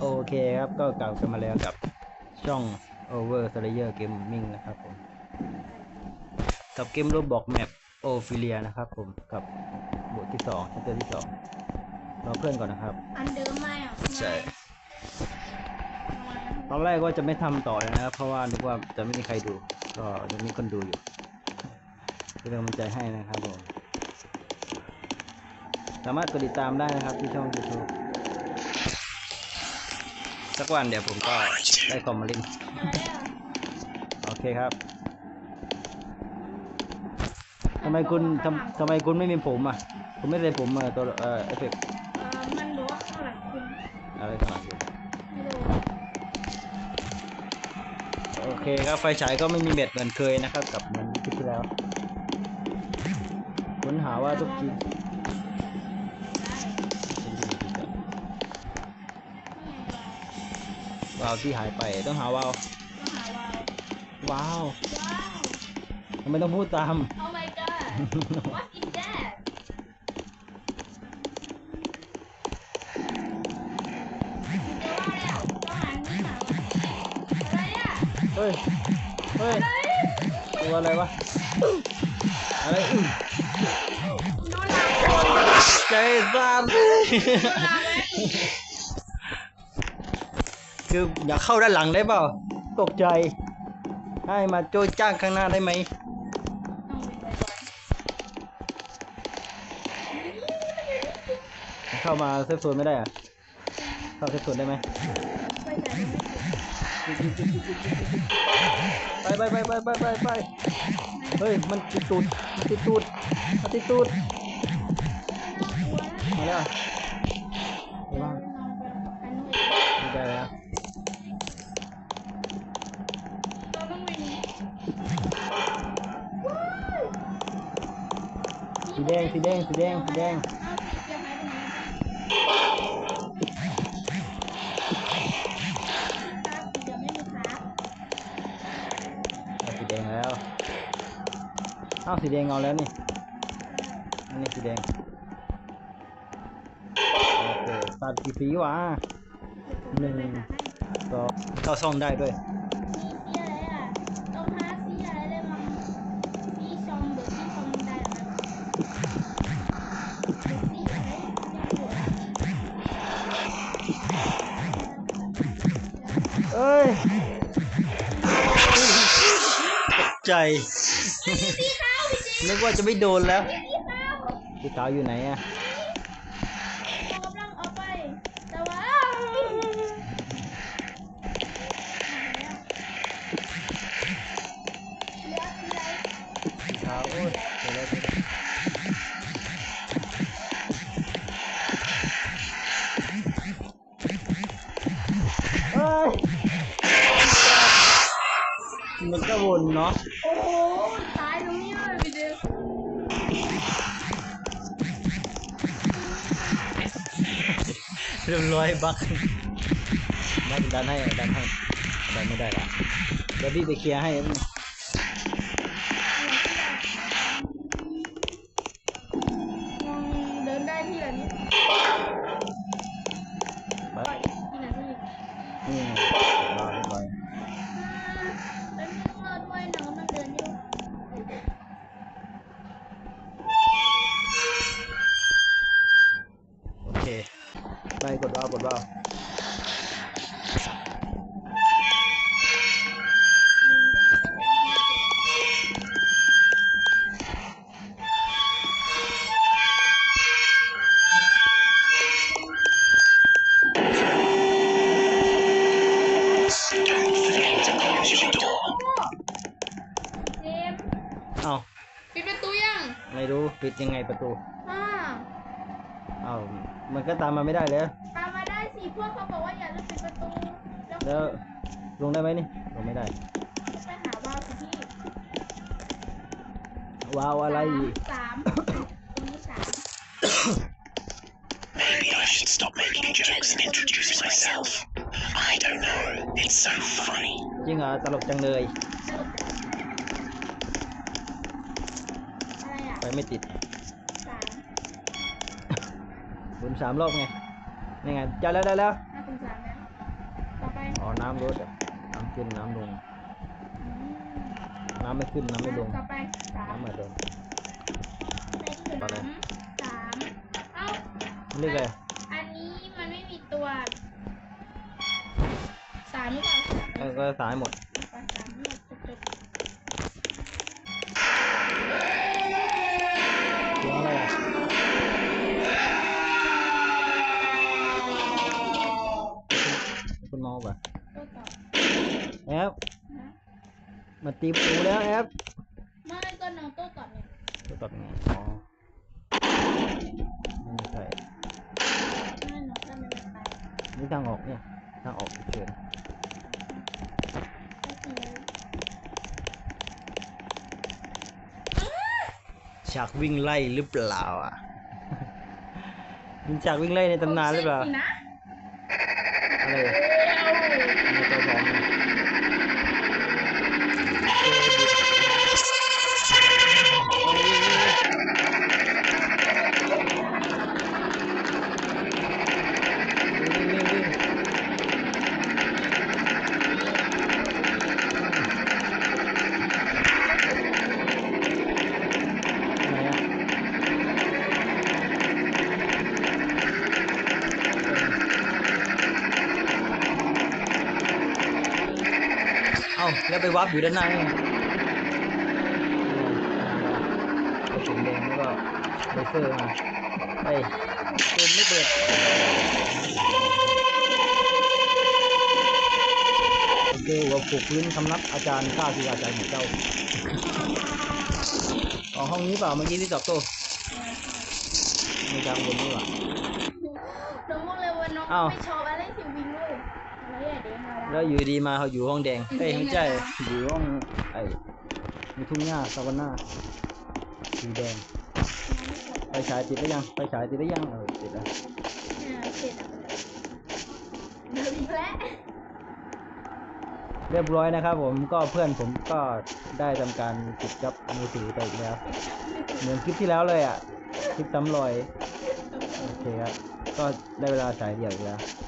โอเคครับก็กลับกันมาแล้วกับช่อง Over Slayer Gaming นะครับผม กับเกมรูปบอกแมปโอฟิเลียนะครับผม กับบทที่สองชัปเตอร์ที่สองรอเพื่อนก่อนนะครับ อันเดิมไม่อะใช่ตอนแรกว่าจะไม่ทำต่อเลยนะครับ เพราะว่านึกว่าจะไม่มีใครดู ก็ยังมีคนดูอยู่เป็นกำลังใจให้นะครับผม สามารถกดติดตามได้นะครับที่ช่อง YouTube สักวันเดี๋ยวผมก็ได้คอมมาเล่นโอเคครับทำไมคุณทำทำไมคุณไม่มีผมอะคุณไม่ใส่ผมเออตัวเออเอฟเฟกต์เออมันบอกว่าข้างหลังคุณอะไรขนาดนี้ไม่รู้โอเคครับไฟฉายก็ไม่มีเม็ดเหมือนเคยนะครับกับเหมือนคลิปที่แล้วค้นหาว่าทุกที วาวที่หายไปต้องหาวาวต้องหาวาวว้าวว้าว ทำไมต้องพูดตาม Oh my god What is that อะไรอะเฮ้ย เฮ้ยอะไรตัวอะไรวะ อะไรอื้อโดนหลังโดนใจสั่นหลังไหม คืออยากเข้าด้านหลังได้เปล่า ตกใจ ให้มาโจยจ้างข้างหน้าได้ไหมเข้ามาเซฟโซนไม่ได้อะเข้าเซฟโซนได้ไหมไปไปไปไปไปไปไปไปเฮ้ย มันติดตูดติดตูดติดตูดมาแล้ว สีแดงสีแดงสีแดงสีแดงเอาสีแดงแล้วอ้าวสีแดงเอาแล้วนี่อันนี้สีแดงโอเคตัดกี่สีวะหนึ่งสองเข้าซ่องได้ด้วย อ้ยตกใจ นึกว่าจะไม่โดนแล้วพี่ขาวอยู่ไหนอะ มันก็วนเนาะ โอ้โหตายตรงนี้เลยพี่เด็กเรียบร้อยบักได้ดันให้ดันให้ดันไม่ได้ละเดี๋ยวพี่ไปเคลียร์ให้ ไปกดว่าวกดว่าวเอ้าปิดประตูยังไม่รู้ปิดยังไงประตู อ่า เอ้ามันก็ตามมาไม่ได้แล้วตามมาได้ สิพวกเขาบอกว่าอย่าลืมปิดประตู แล้วแล้วลงได้ไหมนี่ลงไม่ได้ ไปหาวาวสิพี่ว้าวอะไรอีกสามตรงนี้สาม Maybe I should stop making jokes and introduce myself. I don't know. It's so funny. จริงเหรอตลกจังเลย อะไรอะไปไม่ติดสาม หมุนสามรอบไง นี่ไงจะแล้วได้แล้วห้าคูณสามแล้วน้ำลดอะน้ำขึ้นน้ำลงน้ำไม่ขึ้นน้ำไม่ลง ต่อไปสามน้ำมาลงไปอะไรสามเอ้าเรียกอะไรอันนี้มันไม่มีตัว สามหรือเปล่าเออก็สายหมด แอฟนะมาตีปูแล้วแอฟไม่ก็น้องตัวต่อเนี่ยจะตอบยังไงอ๋อไม่ใช่ไม่น้องก็ไม่ได้ไปนี่ทางออกเนี่ยทางออกเชิญก็คือฉากวิ่งไล่หรือเปล่าอะ มีฉากวิ่งไล่ในตำนานหรือเปล่าผมชื่สินะอะไรเร็วในตัวสอง ไปวับอยู่ด้านหน้าไงกระสุนแดงแล้วก็เลเซอร์มาเฮ้ยปืนไม่เปิดโอเคหัวผูกพื้นคำนับอาจารย์ข้าคืออาจารย์ของเจ้าอ๋อห้องนี้เปล่าเมื่อกี้ที่จับโต้ในกลางบนนี่หว่าน้อเองอ้าว แล้วอยู่ดีมาเขาอยู่ห้องแดงเอ้ยไม่ใช่อยู่ห้องไอ้มีทุ่งหญ้าซาวาน่าสีแดงไฟฉายติดได้ยังไฟฉายติดได้ยังเออติดแล้วเนี่ยเสร็จแล้วเดี๋ยวอีกแล้วเรียบร้อยนะครับผมก็เพื่อนผมก็ได้ทำการปิดกับมือถือไปอีกแล้ว เหมือนคลิปที่แล้วเลยอะ คลิปซ้ำรอย โอเคครับ ก็ได้เวลาฉายเดี่ยวอีกแล้วข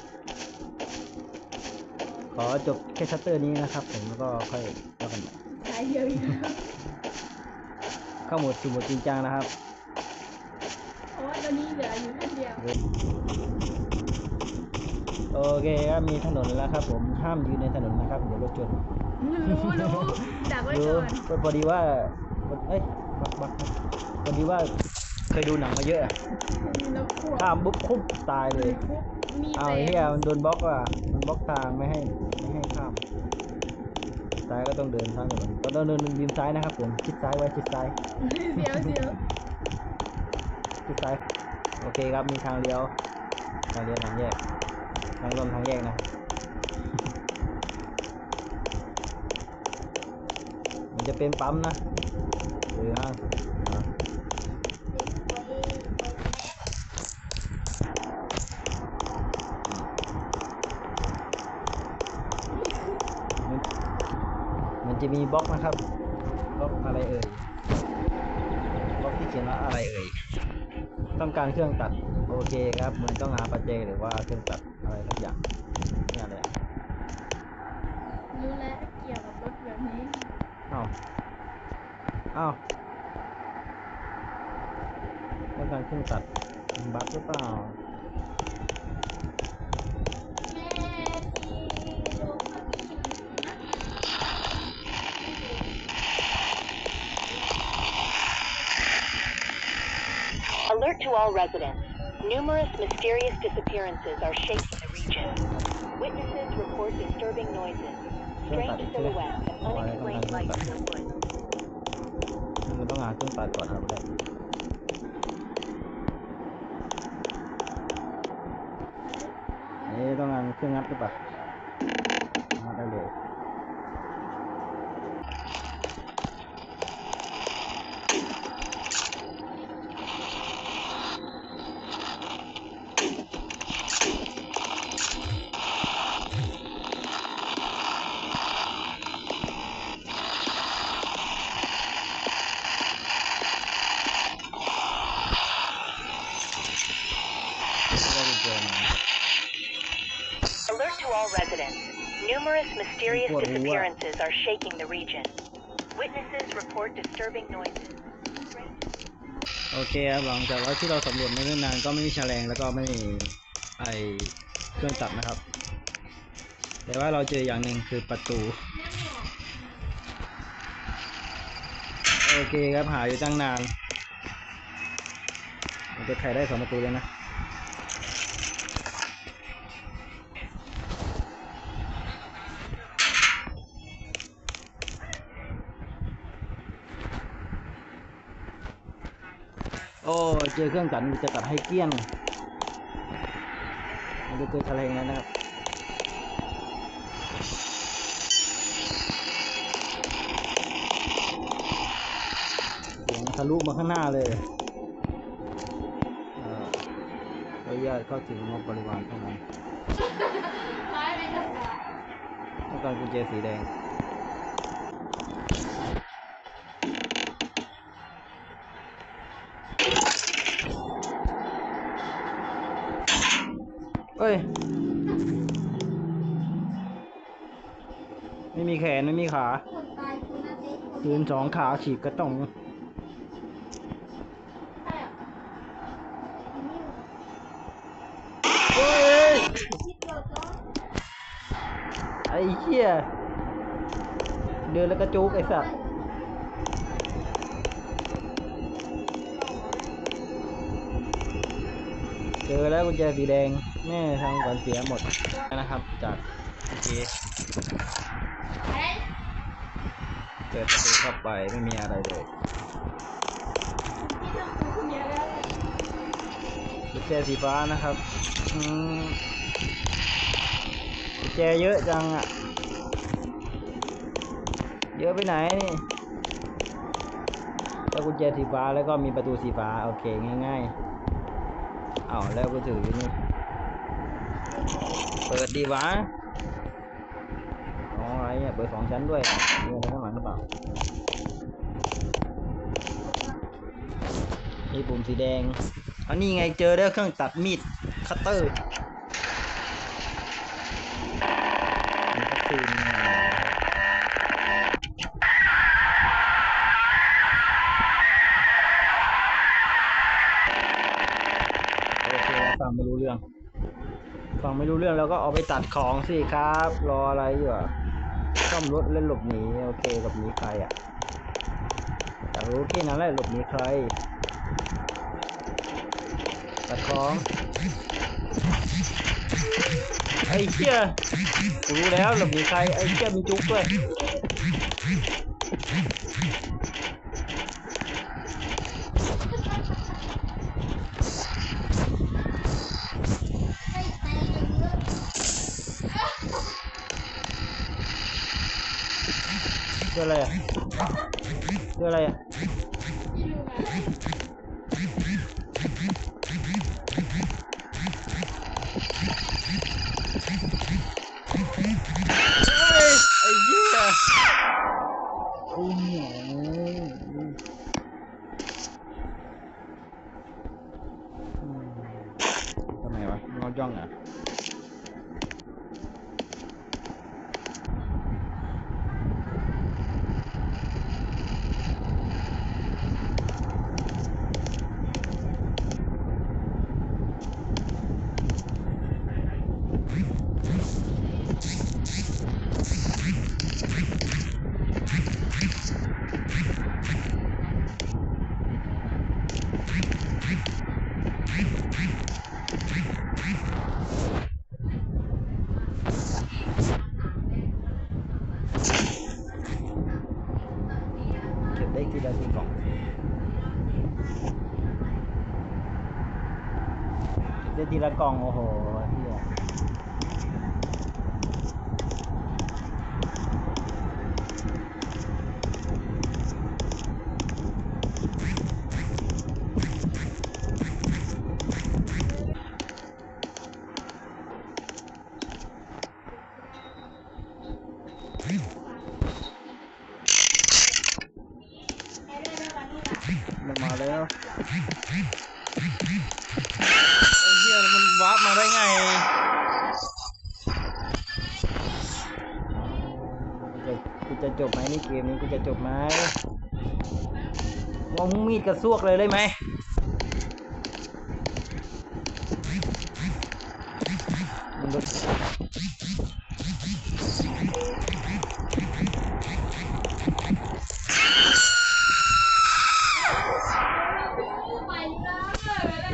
อจบแค่ชัตเตอร์นี้นะครับ ผมแล้วก็ค่อยว่ากันใหม่สายเดียวอีกแล้วเข้าโหมดสู่โหมดจริงจังนะครับ เพราะว่าตอนนี้เหลืออยู่แค่เดียว โอเคครับมีถนนแล้วครับ ผมห้ามยืนในถนนนะครับเดี๋ยวรถชนรู้รู้ดักไว้รู้ก่อนพอดีว่าเอ้ยบักบักครับพอดีว่าเคยดูหนังมาเยอะอะแล้วขวบข้ามปุ๊บคุบตายเลยปุ๊บมีเอาแต่ไอ้เฮียมันโดนบล็อกอะ มันบล็อกทางไม่ให้ไม่ให้ ข้ามซ้ายก็ต้องเดินทางถนนก็ต้องเดินริมซ้ายนะครับผมชิดซ้ายไว้ชิดซ้ายเสียวเสียวชิดซ้ายโอเคครับมีทางเลี้ยวทางเลี้ยวทางแยกทางลมทางแยกนะมันจะเป็นปั๊มนะหรือห้างอะมัน มันจะมีบล็อกนะครับบล็อกอะไรเอ่ยบล็อกที่เขียนว่าอะไรเอ่ยต้องการเครื่องตัดโอเคครับมันต้องหาปัจเจหรือว่าเครื่องตัดอะไรสักอย่างนี่อะไรอะรู้แล้วเกี่ยวกับรถแบบนี้อ้าวอ้าวต้องการเครื่องตัดมันบั๊กหรือเปล่า to all residents. Numerous mysterious disappearances are shaking the region. Witnesses report disturbing noises, strange silhouettes, and unexplained lights in the woods. มันต้องหาเครื่องตัดก่อนเอาไปนี่ต้องการเครื่องงัดหรือเปล่า to all residents. Numerous mysterious What- what? disappearances are shaking the region. Witnesses report disturbing noises. โอเคครับหลังจากว่าที่เราสำรวจมาเรื่อยนานก็ไม่มีแฉลงแล้วก็ไม่มีไอเครื่องตัดนะครับ แต่ว่าเราเจออย่างหนึ่งคือประตู โอเคครับหาอยู่ตั้งนานมันจะไขได้สองประตูเลยนะ โอ้เจอเครื่องตัดมันจะตัดให้เกี้ยงมันจะเจอแฉลงแล้วนะครับเสียงทะลุมาข้างหน้าเลยเอ่อขออนุญาตเข้าถึงงบบริวารเท่านั้นไม้ไม่ต้องการต้องการกุญแจสีแดง เอ้ย ไม่มีแขนไม่มีขา คนตายคุณนาทียืนสองขาฉีกกระต้องใช่เหรอเฮ้ย คิดโดดร้อนไอ้เหี้ย เดินแล้วก็จุกไอ้สัตว์ จอแล้วกุญแจสีแดงแม่ทำก่อนเสียหมดนะครับจากโอเคเปิดประตูเข้าไปไม่มีอะไรเลยกุญแจสีฟ้านะครับอืมกุญแจเยอะจังอะ เยอะไปไหนนี่แล้วกุญแจสีฟ้าแล้วก็มีประตูสีฟ้า โอเคง่าย ๆ อาแล้วก็ถืออยู่นี่ เปิดดีวะอ๋ออะไรเนี่ยเปิดสองชั้นด้วยมีอะไรข้างหลังหรือเปล่ามีปุ่มสีแดงอันนี้ไงเจอได้วเครื่องตัดมีดคัตเตอร์มีคัตซีนโอเคฟังไม่รู้เรื่อง ฟังไม่รู้ เรื่องแล้วก็เอาไปตัดของสิครับ รออะไรอยู่อะซ่อมรถเล่นหลบหนีโอเคหลบหนีใครอะอยากรู้แค่นั้นแหละหลบหนีใคร ตัดของไอ้เชี่ยรู้แล้วหลบหนีใครไอ้เชี่ยมีจุกด้วย เจออะไรอะเจออะไรอะ ที่ดูมา เฮ้ยไอ้เหี้ยโอ้โหทำไมวะงอจ้องอะ เก็บได้ทีละทีกล่องเก็บได้ ทีละกล่องโอ้โห จบไหมนี่เกมนี้กูจะจบไหมงงมีดกระซวกเลยได้ไหม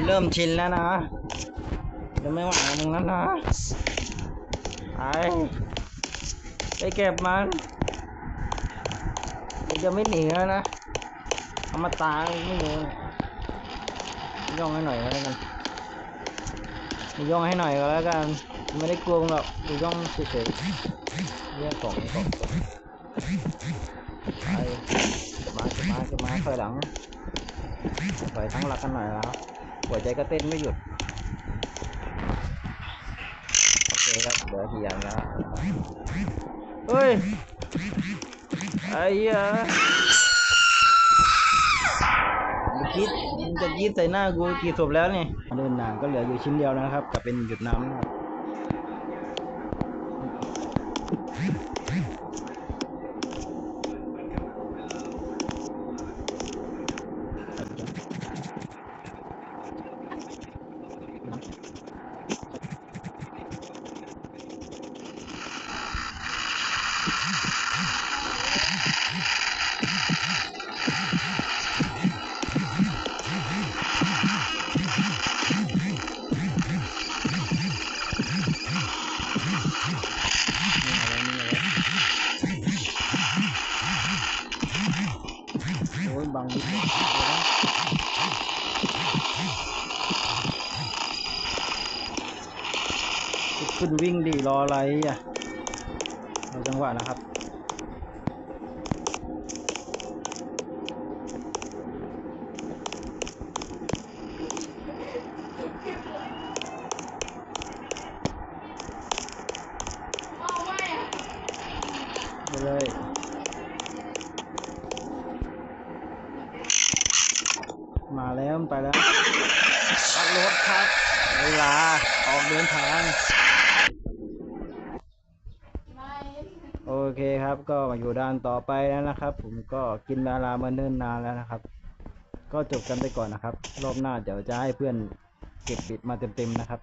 เริ่มชินแล้วนะจะไม่ไหวกับมึงแล้วนะไอไปเก็บมัน จะไม่หนีแล้วนะเอามาตาไม่หนีย่องให้หน่อยก็แล้วกันย่องให้หน่อยก็แล้วกันไม่ได้กลัวมึงหรอกย่องเฉยๆเรียกของของไปมาจะมาจะมาถอยหลังถอยทั้งหลักกันหน่อยแล้วหัวใจก็เต้นไม่หยุดโอเคครับเหลือกี่อย่างแล้วเฮ้ย ไอ้เหี้ยมึงคิดมึงจะยิดใส่หน้ากูกี่ศพแล้วนี่เดินหนางก็เหลืออยู่ชิ้นเดียวแล้วนะครับกับเป็นหยุดน้ำนะครับ รออะไรอะ เอาจังหวะนะครับ เอาไว้อะ ไปเลย มาแล้วมันไปแล้วขับรถครับ เวลา ออกเดินทาง ไม่ โอเคครับ ก็มาอยู่ด้านต่อไปแล้วนะครับ ผมก็กินเวลามาเนิ่นนานแล้วนะครับ ก็จบกันไปก่อนนะครับ รอบหน้าเดี๋ยวจะให้เพื่อนเก็บบิดมาเต็มๆนะครับ